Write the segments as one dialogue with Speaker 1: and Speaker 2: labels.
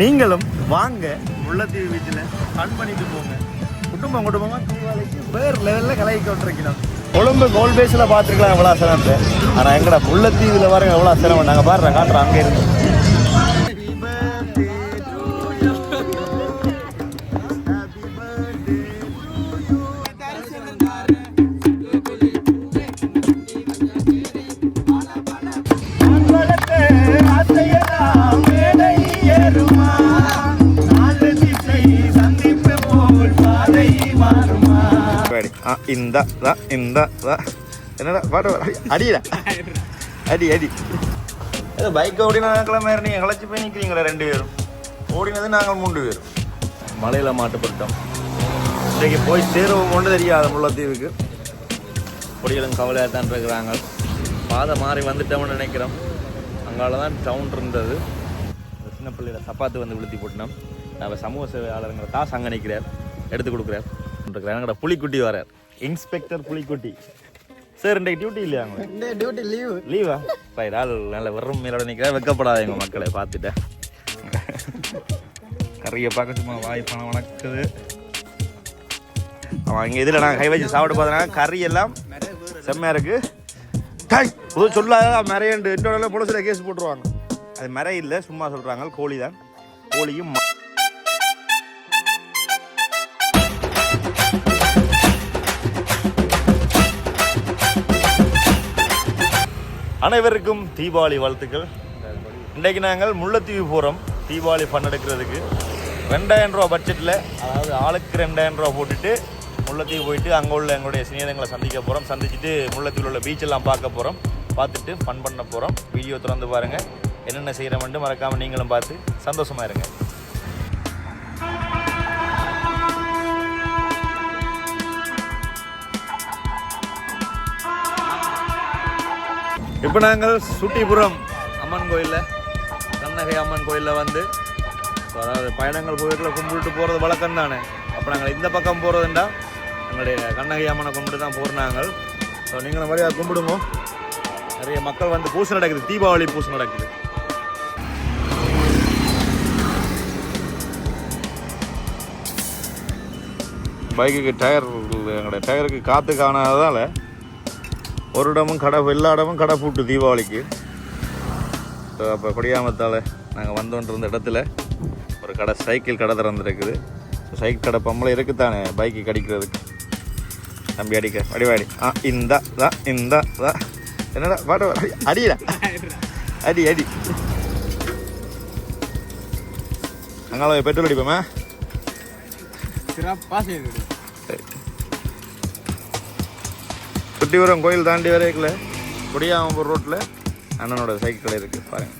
Speaker 1: நீங்களும் வாங்க முல்லைத்தீவு பீச்சில் ஃபன் பண்ணிட்டு போங்க. குடும்பம் குடும்பமாக தூவாலைக்கு வேறு லெவலில் கலகி கொண்டிருக்கணும் கொழும்பு கோல் பேஸில் பார்த்துருக்கலாம் எவ்வளோ சிரமத்தை ஆனால் எங்கடா முல்லைத்தீவில் பாருங்க எவ்வளோ சிரமம் நாங்கள் பாடுறோம் காட்டுறோம் அங்கே இருந்து. ஆ, இந்த இந்த என்னடா பாட்டு வர- அடிடா அடி அடி ஏதோ பைக் ஓடினா கிளம்ப நீங்கள் களைச்சு போய் நிற்கிறீங்களா ரெண்டு பேரும் ஓடினது நாங்கள் மூன்று பேரும் மலையில் மாட்டுப்பட்டோம் இன்றைக்கு போய் சேருவோம் கொண்டு தெரியாது முல்லைத்தீவுக்கு பொடிகளும் கவலையாக தான் இருக்கிறாங்க பாதை மாறி வந்துட்டோம்னு நினைக்கிறோம் அங்கால தான் டவுன் இருந்தது சின்ன பிள்ளையில சப்பாத்து வந்து விழுத்தி போட்டினோம் நம்ம சமூக சேவையாளருங்களை காசு அங்கே நிற்கிறார் எடுத்து கொடுக்குறார் இருக்கிறார் எங்கட புலிக்குட்டி வரார் இன்ஸ்பெக்டர் புலிக்குட்டி. சார் இன்றைக்கு டியூட்டி இல்லையா அவங்க
Speaker 2: டியூட்டி லீவு
Speaker 1: லீவா ரைட் ஆள் நல்ல வெறும் மேலோட நிற்கிறேன் வெக்கப்படாத எங்கள் மக்களை பார்த்துட்டேன் கறியை பார்க்க சும்மா வாய் பணம் வணக்குது. அவன் இங்கே இதில் நான் கை வச்சு சாப்பிட்டு பார்த்தனா கறி எல்லாம் செம்மையாக இருக்கு. டாய் புது சொல்லாத மறையண்டு என்னோட புலசில் கேஸ் போட்டுருவாங்க. அது மறை இல்லை சும்மா சொல்கிறாங்க கோழி தான். கோழியும் அனைவருக்கும் தீபாவளி வாழ்த்துக்கள். இன்றைக்கு நாங்கள் முல்லைத்தீவு போகிறோம் தீபாவளி பண்ணெடுக்கிறதுக்கு எடுக்கிறதுக்கு. ரெண்டாயிரம் ரூபா பட்ஜெட்டில் அதாவது ஆளுக்கு ரெண்டாயிரம் ரூபா போட்டுட்டு முல்லைத்தீவு போயிட்டு அங்கே உள்ள எங்களுடைய சிநேதங்களை சந்திக்க போகிறோம் சந்திச்சுட்டு முல்லைத்தீவில் உள்ள பீச்செல்லாம் பார்க்க போகிறோம் பார்த்துட்டு ஃபன் பண்ண போகிறோம் வீடியோ திறந்து பாருங்கள் என்னென்ன செய்கிறோம்னு மறக்காமல் நீங்களும் பார்த்து சந்தோஷமாக இருங்க. இப்போ நாங்கள் சுட்டிபுரம் அம்மன் கோயிலில் கண்ணகை அம்மன் கோயிலில் வந்து அதாவது பயணங்கள் கோயிலுக்குள்ள கும்பிட்டு போகிறது வழக்கம் தானே? அப்போ நாங்கள் இந்த பக்கம் போகிறதுண்டா எங்களுடைய கண்ணகை அம்மனை கும்பிட்டு தான் போகிறோம் நாங்கள். ஸோ நீங்களும் வழியாக கும்பிடுங்க. நிறைய மக்கள் வந்து பூசை நடக்குது தீபாவளி பூசை நடக்குது. பைக்குக்கு டயர் எங்களுடைய டயருக்கு காற்று காணாததால் ஒரு இடமும் கடை எல்லா இடமும் கடை பூட்டு தீபாவளிக்கு. ஸோ அப்போ கொடியாமத்தால் நாங்கள் வந்தோன்றிருந்த இடத்துல ஒரு கடை சைக்கிள் கடை திறந்துருக்குது. ஸோ சைக்கிள் கடை பொம்பளை இருக்குத்தானே பைக்கு கடிக்கிறதுக்கு தம்பி அடிக்க அடிவாடி ஆ இந்த தா இந்த தா. என்னடா பாட்டு அடி- அடிடா. அடி அடி. அங்கால பெட்ரோல் அடிப்போமே?
Speaker 2: சிறப்பாக
Speaker 1: செய்து சுட்டிபுரம் கோயில் தாண்டி வரைக்கல குடியாமப்பூர் ரோட்டில் அண்ணனோட சைக்கிள் இருக்குது பாருங்க.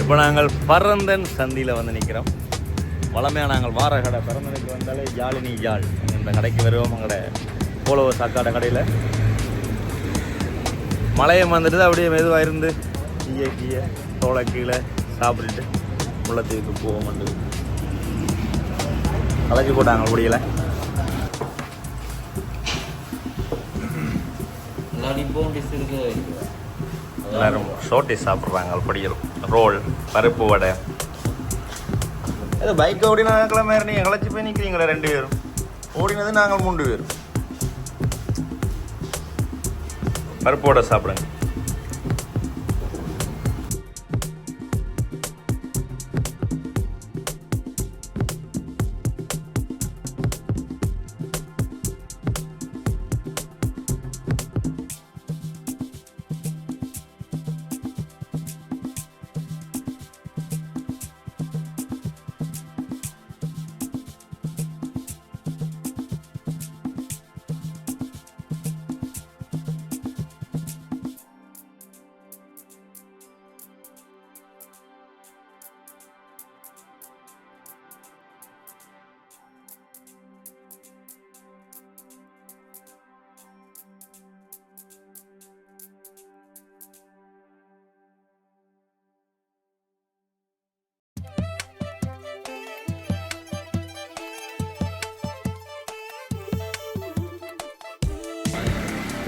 Speaker 1: இப்போ நாங்கள் பரந்தன் சந்தியில் வந்து நிற்கிறோம் வளமையாக நாங்கள் வார கடை பரந்தனுக்கு வந்தாலே ஜாலினி யாழ் இந்த கடைக்கு வருவோம் எங்களோட போலவ சாக்காட கடையில். மழையம் வந்துட்டு அப்படியே மெதுவாக இருந்து கீழே கீழே தோலை கீழே சாப்பிட்டுட்டு குளத்துக்கு போவோம் வந்து கலக்கி போட்டாங்க முடியலை எல்லாரும் ஷோட்டி சாப்பிட்றாங்க படியல் ரோல் பருப்பு வடை. ஏதோ பைக் ஓடினா கிளம்ப நீங்கள் களைச்சி போய் நிற்கிறீங்களா ரெண்டு பேரும். ஓடினது நாங்கள் மூன்று பேரும். பருப்பு வடை சாப்பிடுங்க.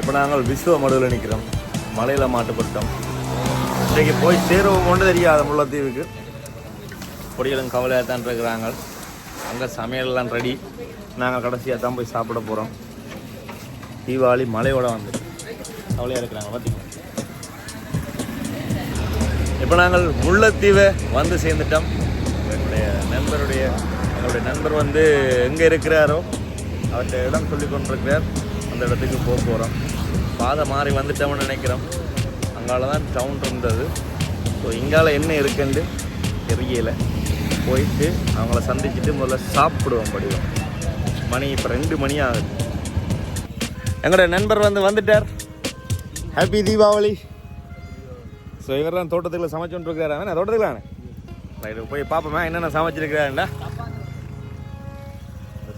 Speaker 1: இப்போ நாங்கள் விஸ்வ மடுவில் நிற்கிறோம். மலையில் மாட்டுப்பட்டோம் இன்றைக்கு போய் சேருவோம் கொண்டு தெரியாது முல்லைத்தீவுக்கு. பொடிகளும் கவலையாக தான் இருக்கிறாங்க. அங்கே சமையல்லாம் ரெடி நாங்கள் கடைசியாக தான் போய் சாப்பிட போகிறோம் தீபாவளி மலையோட வந்து கவலையாக இருக்கிறாங்க பார்த்தீங்களா இப்போ நாங்கள் முல்லைத்தீவை வந்து சேர்ந்துட்டோம். என்னுடைய நண்பருடைய எங்களுடைய நண்பர் வந்து எங்கே இருக்கிறாரோ அவர்கிட்ட இடம் சொல்லி கொண்டிருக்கிறார். அந்த இடத்துக்கு போக போகிறோம் பாதை மாறி வந்துட்டோம்னு நினைக்கிறோம். அங்கால தான் டவுன் இருந்தது. ஸோ இங்கால என்ன இருக்குன்னு தெரியல. போயிட்டு அவங்கள சந்திச்சுட்டு முதல்ல சாப்பிடுவோம் படிவோம். மணி இப்போ ரெண்டு மணி ஆகுது. எங்களோட நண்பர் வந்து வந்துட்டார். ஹாப்பி தீபாவளி ஸோ இவர் தான் தோட்டத்துக்குள்ள சமைச்சுட்டு இருக்கிறாரு. என்ன தோட்டத்துக்குள்ள ரைட்டு போய் பார்ப்போமே என்னென்ன சமைச்சிருக்கிறாருண்டா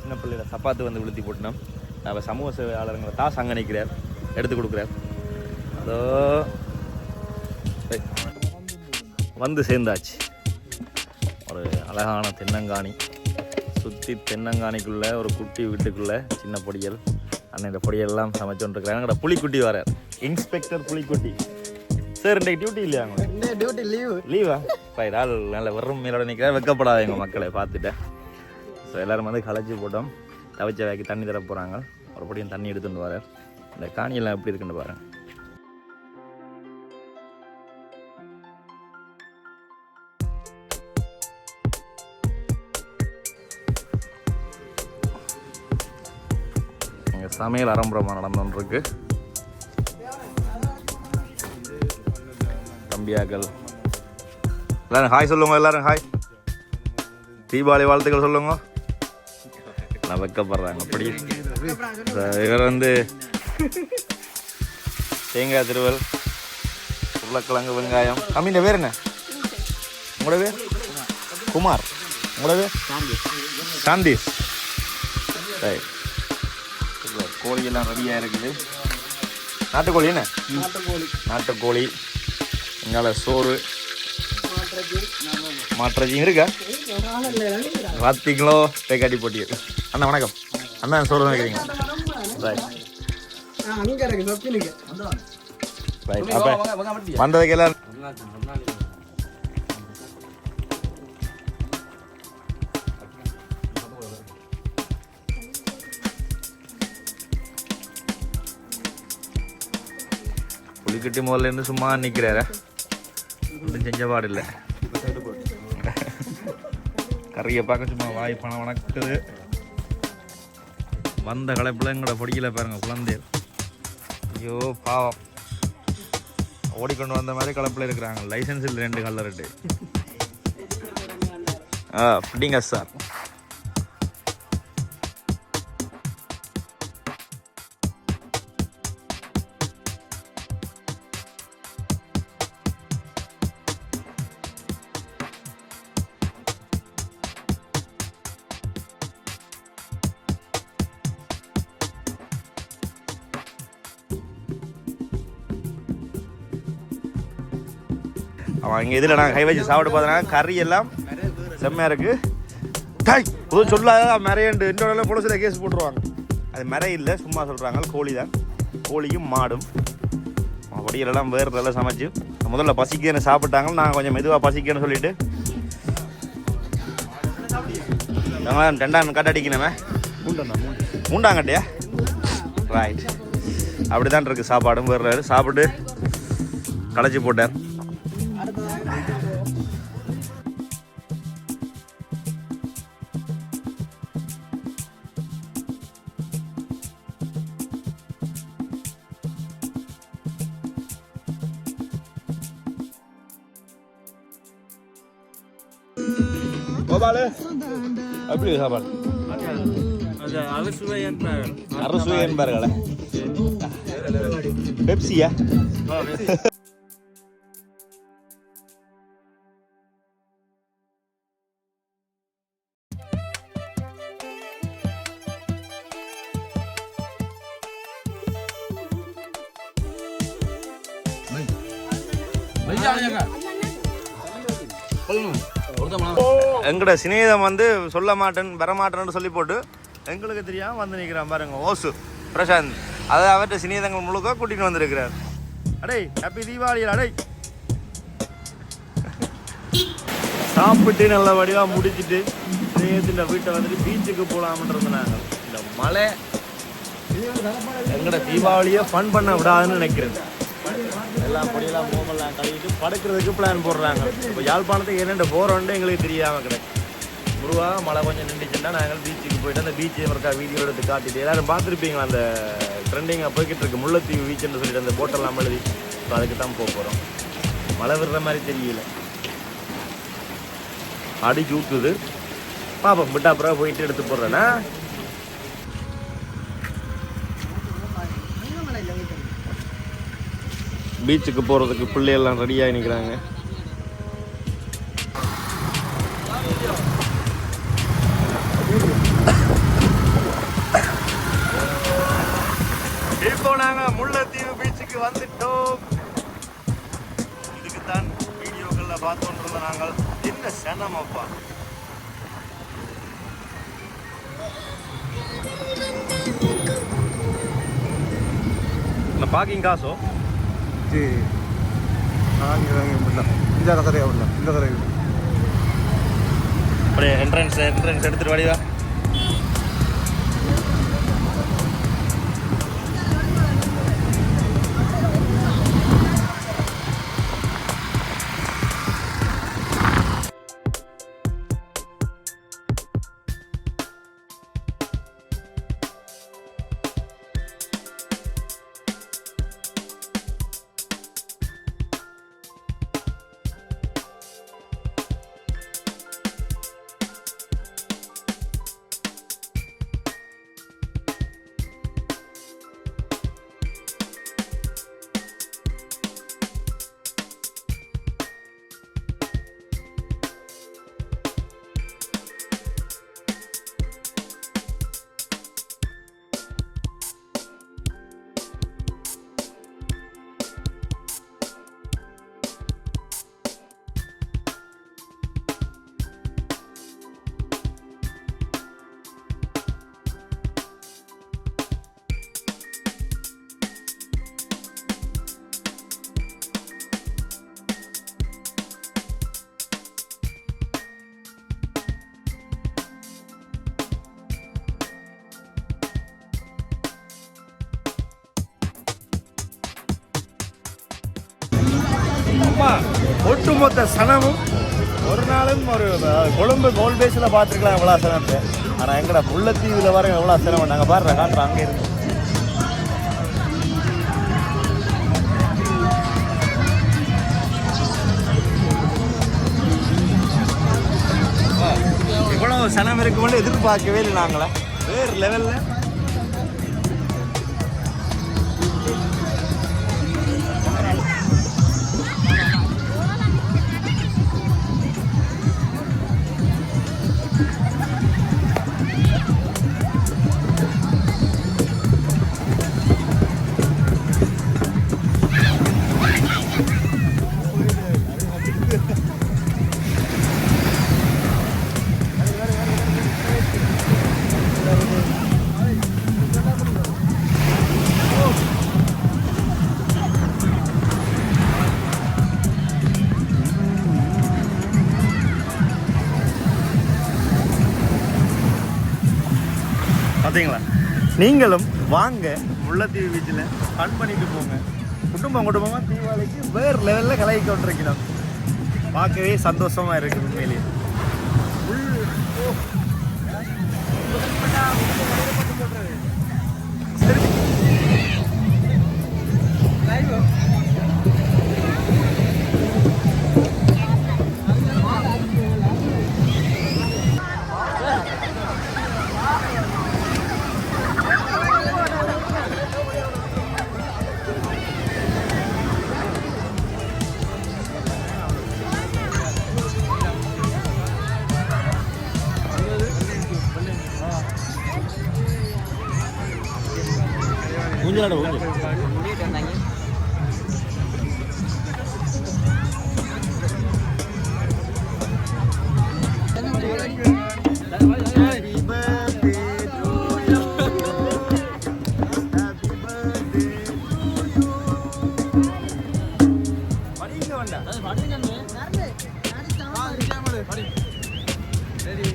Speaker 1: சின்ன பிள்ளையில சப்பாத்து வந்து விழுத்தி போட்டோம் அவர் சமூக சேவையாளருங்களை தாஸ் அங்கே நிற்கிறார் எடுத்து கொடுக்குறார் அதோ. வந்து சேர்ந்தாச்சு. ஒரு அழகான தென்னங்காணி. சுற்றி தென்னங்காணிக்குள்ள ஒரு குட்டி வீட்டுக்குள்ள சின்ன பொடியல். அண்ணன் இந்த பொடியெல்லாம் சமைச்சோன்னு இருக்கிறாங்க எங்கட புலிக்குட்டி வரார் இன்ஸ்பெக்டர் புலிக்குட்டி. சார் இன்றைக்கு டியூட்டி இல்லையா உங்களுக்கு?
Speaker 2: டியூட்டி லீவு
Speaker 1: லீவா ரைட் ஆள் நல்ல வெறும் மேலோட நிற்கிறார் வெக்கப்படாத எங்கள் மக்களை பார்த்துட்டேன் ஸோ எல்லாரும் வந்து களைச்சி போட்டோம். தவிச்ச வேக்கி தண்ணி தர போகிறாங்க ஒரு படியும் தண்ணி எடுத்துட்டு வரார் இந்த காணியெல்லாம் எப்படி இருக்குன்னு பாருங்க. இங்கே சமையல் அரம்பரமாக நடந்துருக்கு தம்பியாக்கள். எல்லாரும் ஹாய் சொல்லுங்க எல்லாரும் ஹாய். தீபாவளி வாழ்த்துக்கள் சொல்லுங்க. நான் வெக்கப்படுறாங்க அப்படி இவர் வந்து தேங்காய் திருவல் உருளைக்கிழங்கு வெங்காயம். அம்மின்ற பேர் என்ன? உங்களோட பேர்? குமார். உங்களோட பேர்? சாந்தீஸ் சரி. கோழி எல்லாம் ரெடியாக இருக்குது. நாட்டுக்கோழி என்ன? நாட்டுக்கோழி. இங்கால சோறு. மாற்றஜியும் இருக்கா? பார்த்தீங்களோ பேக்காட்டி போட்டியது. அண்ணா வணக்கம். அண்ணா சோறு ரைட் ரைட் அப்போ வந்ததுக்கு எல்லாம் புலிக்கட்டி முதல்ல இருந்து சும்மா நிற்கிறாரா ஒன்றும் செஞ்ச பாடில்லை கறியை பார்க்க சும்மா வாய் பணம் வணக்குது. வந்த களைப்பில் எங்களோட பொடிக்கல பாருங்க குழந்தை ஐயோ பாவம். ஓடிக்கொண்டு வந்த மாதிரி கலப்பில் இருக்கிறாங்க. லைசன்ஸ் இல்லை ரெண்டு கலர் ரெண்டு. ஆ ஃபிட்டிங்க சார். அவன் இங்கே இதில் நாங்கள் கை வச்சு சாப்பிட்டு பார்த்தோன்னா கறி எல்லாம் செம்மையாக இருக்கு. டாய் புது சொல்லாத மறையண்டு. இன்னொரு போலீஸில் கேஸ் போட்டுருவாங்க. அது மறை இல்லை சும்மா சொல்கிறாங்க கோழி தான். கோழியும் மாடும். பொடியெல்லாம் வேறு நல்லா சமைச்சு. முதல்ல பசிக்குன்னு சாப்பிட்டாங்க நாங்கள் கொஞ்சம் மெதுவாக பசிக்குன்னு சொல்லிட்டு. ரெண்டாம் கட்ட அடிக்கணுமே. மூண்டாங்கட்டியா ரைட் அப்படி தான் இருக்குது சாப்பாடும் வேறு சாப்பிட்டு களைச்சி போட்டார் சாப்பாடு
Speaker 3: அறுசுவை என்பார்
Speaker 1: அரசு என்பார்களே பெப்சியா எங்கட சிநேகிதம் வந்து சொல்ல மாட்டேன் வரமாட்டேன்னு சொல்லி போட்டு எங்களுக்கு தெரியாமல் வந்து நிற்கிறான் பாருங்க ஓசு பிரசாந்த். அதை அவர்கிட்ட சிநேகிதங்கள் முழுக்க கூட்டிட்டு வந்திருக்கிறார். அடே ஹாப்பி தீபாவளி அடே. சாப்பிட்டு நல்ல வடிவாக முடிச்சுட்டு சிநேகத்தில் வீட்டை வந்துட்டு பீச்சுக்கு போகலாம்ன்றது நாங்கள் இந்த மழை எங்களோட தீபாவளியை ஃபன் பண்ண விடாதுன்னு நினைக்கிறேன். எல்லாம் பொடியெல்லாம் மோமெல்லாம் கழுவிட்டு படுக்கிறதுக்கு பிளான் போடுறாங்க. இப்போ யாழ்ப்பாணத்துக்கு என்னென்ன போகிறோன்ட்டு எங்களுக்கு தெரியாமல் கிடக்கு. முருவா மழை கொஞ்சம் நின்றுச்சுன்னா நாங்கள் பீச்சுக்கு போயிட்டு அந்த பீச்சை இருக்கா வீடியோ எடுத்து காட்டிட்டு எல்லாரும் பார்த்துருப்பீங்களா அந்த ட்ரெண்டிங்காக போய்கிட்டு இருக்கு. முல்லைத்தீவு பீச்சுன்னு சொல்லிட்டு அந்த போட்டெல்லாம் எழுதி ஸோ அதுக்கு தான் போக போகிறோம் மழை விடுற மாதிரி தெரியல. அடி ஊற்றுது பாப்போம். விட்டா அப்புறம் போயிட்டு எடுத்து போடுறேன்னா பீச்சுக்கு போகிறதுக்கு பிள்ளையெல்லாம் ரெடியாகி நிற்கிறாங்க இப்போ நாங்கள் முல்லைத்தீவு பீச்சுக்கு வந்துட்டோம். இதுக்கு தான் வீடியோக்களில் பார்த்துட்டு நாங்கள் என்ன சனமப்பா பார்க்கிங் காசோ?
Speaker 2: இந்த கதையா உள்ள இந்த கதை
Speaker 1: அப்படியே என்ட்ரன்ஸ் என்ட்ரன்ஸ் எடுத்துகிட்டு வடிவா சனமும் ஒரு நாளும் ஒரு கொழும்பு கோல் பேஸில் பார்த்துருக்கலாம் எவ்வளோ சனத்தை ஆனால் எங்கட முல்லைத்தீவில் வர எவ்வளோ சனம் நாங்கள் பாரு. காட்டுறோம் அங்கே இருந்து. இவ்வளவு சனம் இருக்குமென்னு எதிர்பார்க்கவே இல்லை நாங்களே. வேறு லெவலில் நீங்களும் வாங்க முல்லைத்தீவு பீச்சில் ஃபன் பண்ணிட்டு போங்க குடும்பம் குடும்பமாக தீபாவளிக்கு வேறு லெவலில் கலகி கொண்டிருக்கிறோம் பார்க்கவே சந்தோஷமாக இருக்குது உண்மையிலேயே Thank you. വേണ്ട പഠിക്കാൻ റെഡി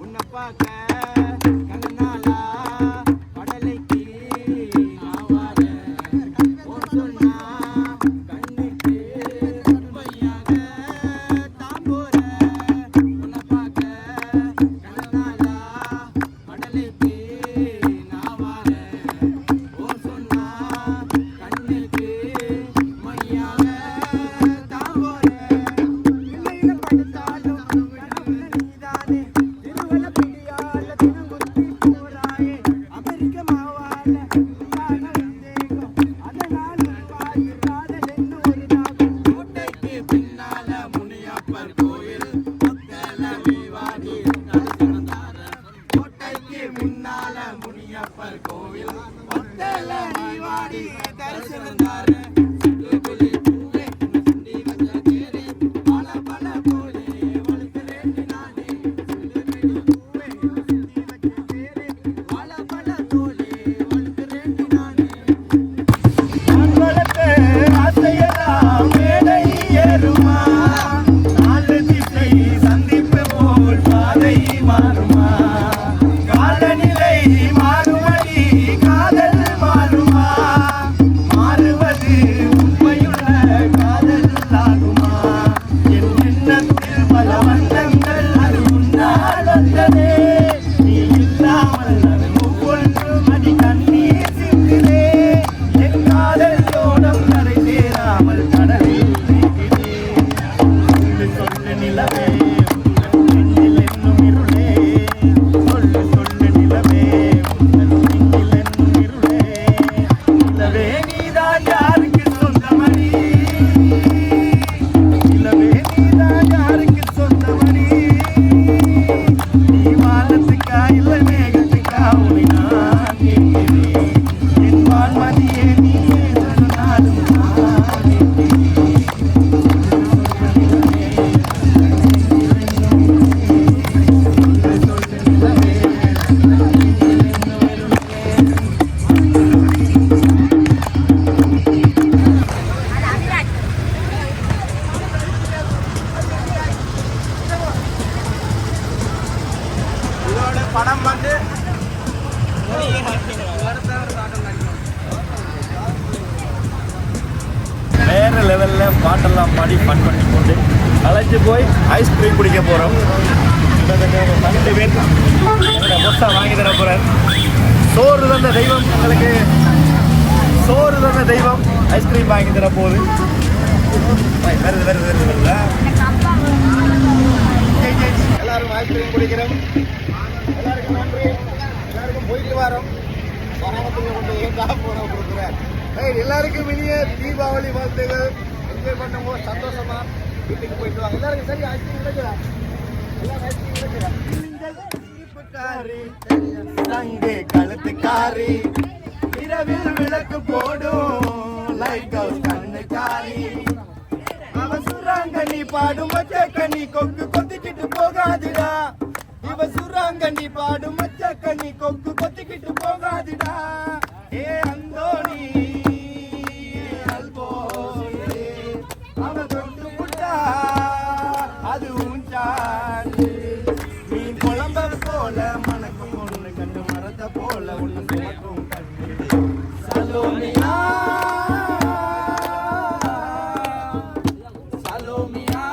Speaker 4: உன்னை பார்க்க கண்ணாலா
Speaker 1: லெவலில் பாட்டெல்லாம் பாடி ஃபன் பண்ணி கொண்டு அழைச்சி போய் ஐஸ்கிரீம் குடிக்க போகிறோம் பன்னெண்டு பேர் மொத்தம் வாங்கி தர போகிறேன் சோறு தந்த தெய்வம் எங்களுக்கு. சோறு தந்த தெய்வம் ஐஸ்கிரீம் வாங்கி தர போகுது. வருது வருது வருது வருது.
Speaker 4: எல்லாரும் ஐஸ்கிரீம் குடிக்கிறோம். எல்லாருக்கும் நன்றி. எல்லாருக்கும் போயிட்டு வரோம். வராமத்தில் கொண்டு ஏன் போகிறோம் கொடுக்குறேன். எல்லாருக்கும் இனிய தீபாவளி வாழ்த்துகள். என்ஜாய் பண்ணுங்க சந்தோஷமா வீட்டுக்கு போயிட்டு வாங்க. எல்லாருக்கும் சரி ஐஸ்கிரீம் கிடைக்குதா எல்லாரும் ஐஸ்கிரீம் கிடைக்குதா
Speaker 1: இனிப்புக்காரி, கழுத்துக்காரி இரவில் விளக்கு போடும் லைட் ஹவுஸ் கண்ணுக்காரி. அவ சுராங்கண்ணி பாடும் மச்ச கண்ணி கொக்கு கொத்திக்கிட்டு போகாதுடா. இவ சுராங்கண்ணி பாடும் மச்ச கண்ணி கொக்கு கொத்திக்கிட்டு போகாதுடா. ஏ அந்தோணி உஞ்சாடு நீ குழம்ப போல மணக்கும் ஒண்ணு கண்டு மரத்தை போல ஒண்ணு சுமக்கும் கண்டு சலோமியா. சலோமியா.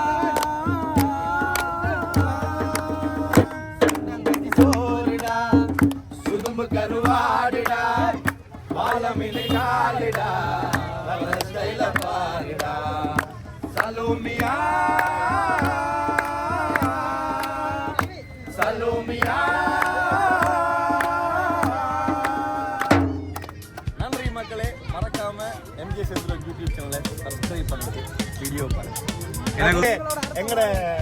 Speaker 1: நங்கட்டி சோறுடா. சுதும்பு கருவாடுடா. பாலமிலை காலுடா நல்ல ஸ்டைல பாருடா சலோமியா சலோமியா.
Speaker 5: எனக்கு எங்கட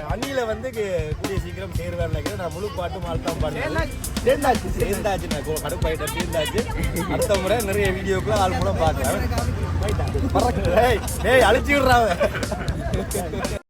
Speaker 5: அணியில வந்து கூடிய சீக்கிரம் சேருவேன் நினைக்கிறேன். நான் முழு பாட்டு மால்தான் பாடுறேன் சேர்ந்தாச்சு சேர்ந்தாச்சு நான் கோ- கடுப்பாயிட்டேன். சேர்ந்தாச்சு அடுத்த முறை நிறைய வீடியோக்குள்ள ஆள் மூலம் பார்க்குறேன். அழிச்சு விடுறாங்க